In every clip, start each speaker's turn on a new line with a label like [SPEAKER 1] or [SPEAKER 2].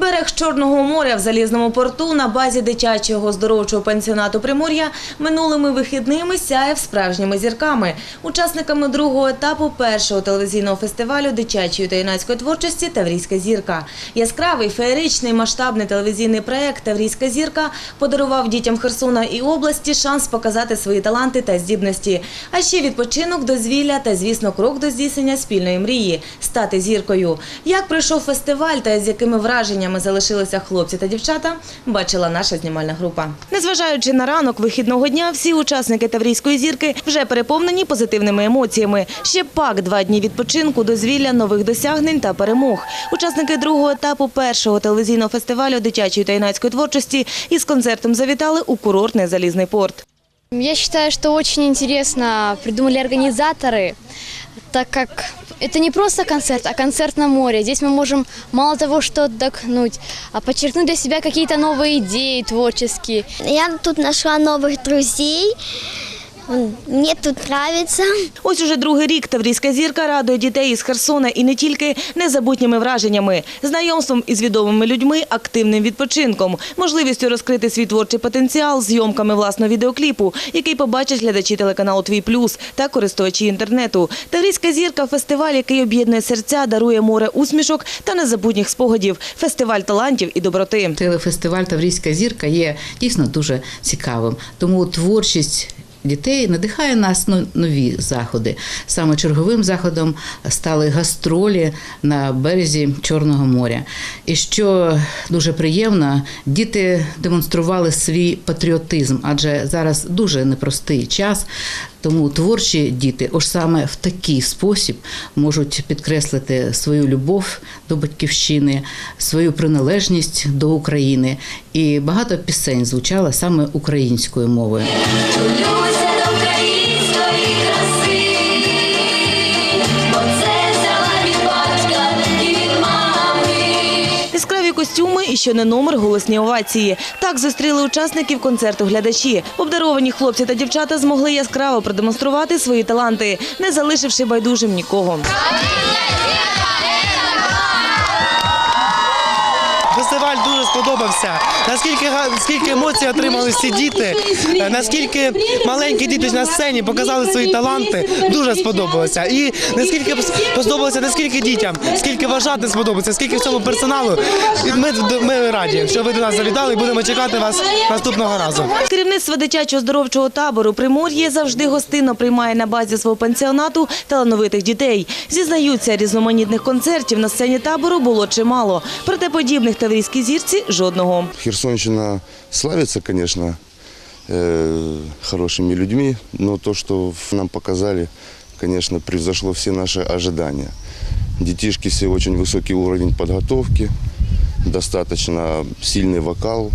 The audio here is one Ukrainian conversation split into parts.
[SPEAKER 1] Берег Чорного моря в Залізному порту на базі дитячого здоровчого пансіонату Примор'я минулими вихідними сяяв справжніми зірками. Учасниками другого етапу першого телевізійного фестивалю дитячої та юнацької творчості Таврійська зірка. Яскравий, феєричний, масштабний телевізійний проект Таврійська зірка подарував дітям Херсона і області шанс показати свої таланти та здібності. А ще відпочинок, дозвілля та, звісно, крок до здійснення спільної мрії стати зіркою. Як пройшов фестиваль та з якими враженнями залишилися хлопці та дівчата, бачила наша знімальна група. Незважаючи на ранок вихідного дня, всі учасники Таврійської зірки вже переповнені позитивними емоціями. Ще пак два дні відпочинку, дозвілля, нових досягнень та перемог. Учасники другого етапу першого телевізійного фестивалю дитячої та юнацької творчості із концертом завітали у курортний залізний порт.
[SPEAKER 2] Я считаю, что очень интересно придумали организаторы, так как это не просто концерт, а концерт на море. Здесь мы можем мало того, что отдохнуть, а подчеркнуть для себя какие-то новые идеи творческие.
[SPEAKER 3] Я тут нашла новых друзей. М, Мне тут нравится.
[SPEAKER 1] Ось уже другий рік Таврійська зірка радує дітей із Херсона і не тільки незабутніми враженнями, знайомством із відомими людьми, активним відпочинком, можливістю розкрити свій творчий потенціал, зйомками власного відеокліпу, який побачать глядачі телеканалу Твій Плюс та користувачі інтернету. Таврійська зірка фестиваль, який об'єднує серця, дарує море усмішок та незабутніх спогадів. Фестиваль талантів і доброти.
[SPEAKER 4] Телефестиваль Таврійська зірка є дійсно дуже цікавим. Тому творчість. Дітей надихає нас на нові заходи. Саме черговим заходом стали гастролі на березі Чорного моря. І що дуже приємно, діти демонстрували свій патріотизм, адже зараз дуже непростий час. Тому творчі діти, ось саме в такий спосіб можуть підкреслити свою любов до батьківщини, свою приналежність до України. І багато пісень звучало саме українською мовою.
[SPEAKER 1] Ще не номер голосні овації. Так зустріли учасників концерту глядачі. Обдаровані хлопці та дівчата змогли яскраво продемонструвати свої таланти, не залишивши байдужим нікого.
[SPEAKER 5] Сподобався. Наскільки скільки емоцій отримали всі діти, е, наскільки маленькі діти на сцені показали свої таланти, дуже сподобалося. І наскільки сподобалося, наскільки дітям, скільки вважати сподобається, скільки всьому персоналу. Ми, ми раді, що ви до нас завітали і будемо чекати вас наступного разу.
[SPEAKER 1] Керівництво дитячого здоровчого табору Примор'я завжди гостинно приймає на базі свого пансіонату талановитих дітей. Зізнаються, різноманітних концертів на сцені табору було чимало. Проте подібних таврійській зірці жодного.
[SPEAKER 6] Херсонщина славится, конечно, э, хорошими людьми, но то, что нам показали, конечно, превзошло все наши ожидания. Детишки все очень высокий уровень подготовки, достаточно сильный вокал,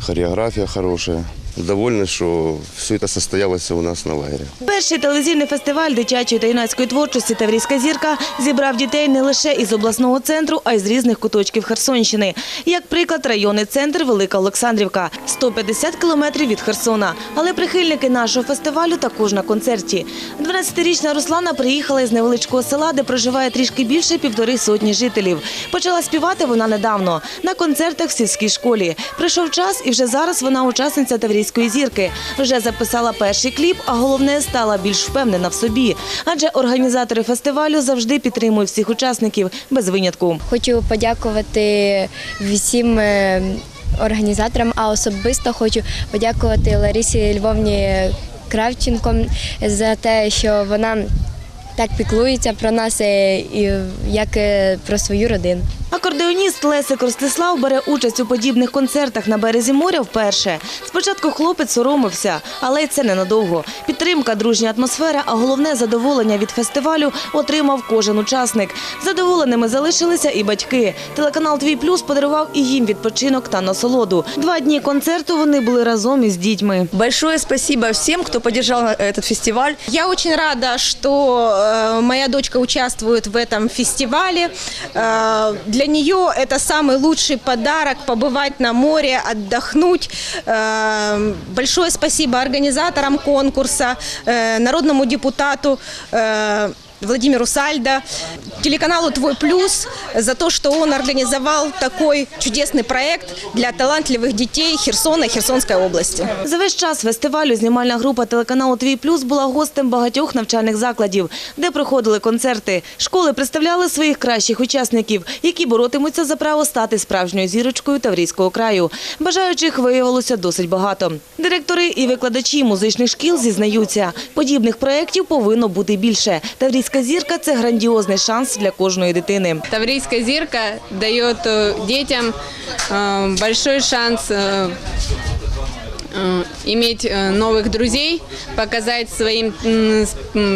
[SPEAKER 6] хореография хорошая. Довольны, что все это состоялось у нас на лагере.
[SPEAKER 1] Перший телевізійний фестиваль дитячої та юнацької творчості Таврійська зірка зібрав дітей не лише із обласного центру, а й з різних куточків Херсонщини. Як приклад, районний центр Велика Олександрівка – 150 кілометрів від Херсона. Але прихильники нашого фестивалю також на концерті. 12-річна Руслана приїхала із невеличкого села, де проживає трішки більше півтори сотні жителів. Почала співати вона недавно на концертах в сільській школі. Прийшов час, і вже зараз вона учасниця Таврійської зірки. Вже записала перший кліп, а головне стала більш впевнена в собі. Адже організатори фестивалю завжди підтримують всіх учасників без винятку.
[SPEAKER 2] Хочу подякувати всім е, організаторам, а особисто хочу подякувати Ларисі Львовні Кравченко за те, що вона так піклується про нас е, і як е, про свою родину.
[SPEAKER 1] Акордеоніст Лесик Ростислав бере участь у подібних концертах на березі моря вперше. Спочатку хлопець соромився, але й це ненадовго. Підтримка, дружня атмосфера, а головне задоволення від фестивалю отримав кожен учасник. Задоволеними залишилися і батьки. Телеканал Твій Плюс подарував і їм відпочинок та насолоду. Два дні концерту вони були разом із дітьми.
[SPEAKER 7] Большое спасибо всем, кто поддержал этот фестиваль.
[SPEAKER 8] Я очень рада, что э, моя дочка участвует в этом фестивале. Э, для нее это самый лучший подарок – побывать на море, отдохнуть. Э, большое спасибо организаторам конкурса, э, народному депутату э, Владимиру Сальдо, телеканалу «Твой плюс» за то, что он организовал такой чудесный проект для талантливых детей Херсона и Херсонской области.
[SPEAKER 1] За весь час фестивалю знімальна група телеканалу Твій Плюс була гостем багатьох навчальних закладів, де проходили концерти. Школи представляли своїх кращих учасників, які боротимуться за право стати справжньою зірочкою Таврійського краю. Бажаючих виявилося досить багато. Директори і викладачі музичних шкіл зізнаються, подібних проєктів повинно бути більше. Таврійська зірка це грандіозний шанс для кожної дитини.
[SPEAKER 9] Таврийская зирка дает э, детям э, большой шанс э, э, иметь э, новых друзей, показать своим,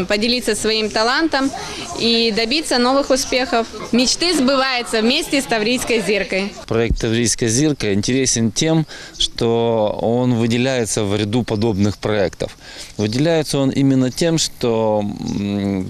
[SPEAKER 9] поделиться своим талантом и добиться новых успехов. Мечты сбываются вместе с Таврийской зиркой.
[SPEAKER 10] Проект «Таврийская зирка» интересен тем, что он выделяется в ряду подобных проектов. Выделяется он именно тем, что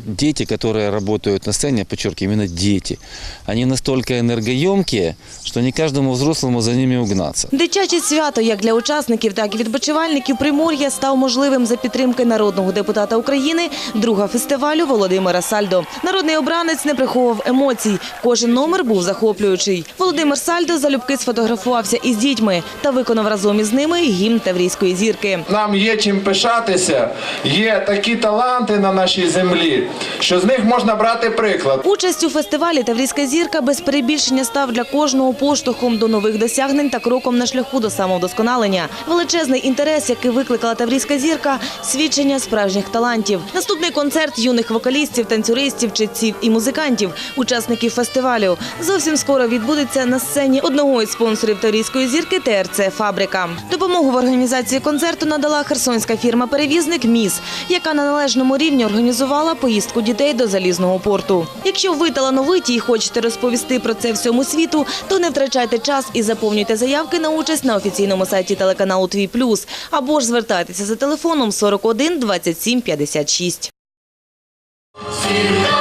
[SPEAKER 10] дети, которые работают на сцене, подчеркиваю, именно дети, они настолько энергоемкие, что не каждому взрослому за ними угнаться.
[SPEAKER 1] Дитяче свято як для учасників, так і відпочивальників Примор'я став можливим за підтримки народного депутата України, друга фестивалю Володимира Сальдо. Народний обранець не приховував емоцій. Кожен номер був захоплюючий. Володимир Сальдо залюбки сфотографувався із дітьми та виконав разом із ними гімн Таврійської зірки.
[SPEAKER 11] Нам є чим пишатися, є такі таланти на нашій землі, що з них можна брати приклад.
[SPEAKER 1] Участь у фестивалі Таврійська зірка без перебільшення став для кожного поштовхом до нових досягнень та кроком на шляху до самовдосконалення. Величезний інтерес, який викликала Таврійська зірка, свідчення справжніх талантів. Наступний концерт юних вокалістів, танцюристів, читців і музикантів, учасників фестивалю, зовсім скоро відбудеться на сцені одного із спонсорів Таврійської зірки ТРЦ Фабрика. Допомогу в організації концерту надала херсонська фірма-перевізник МІС, яка на належному рівні організувала поїздку дітей до залізного порту. Якщо ви талановиті і хочете розповісти про це всьому світу, то не втрачайте час і заповнюйте заявки на участь на офіційному сайті телеканалу Твій Плюс або ж звертайтеся за телефоном 41 27 56.
[SPEAKER 12] Зірка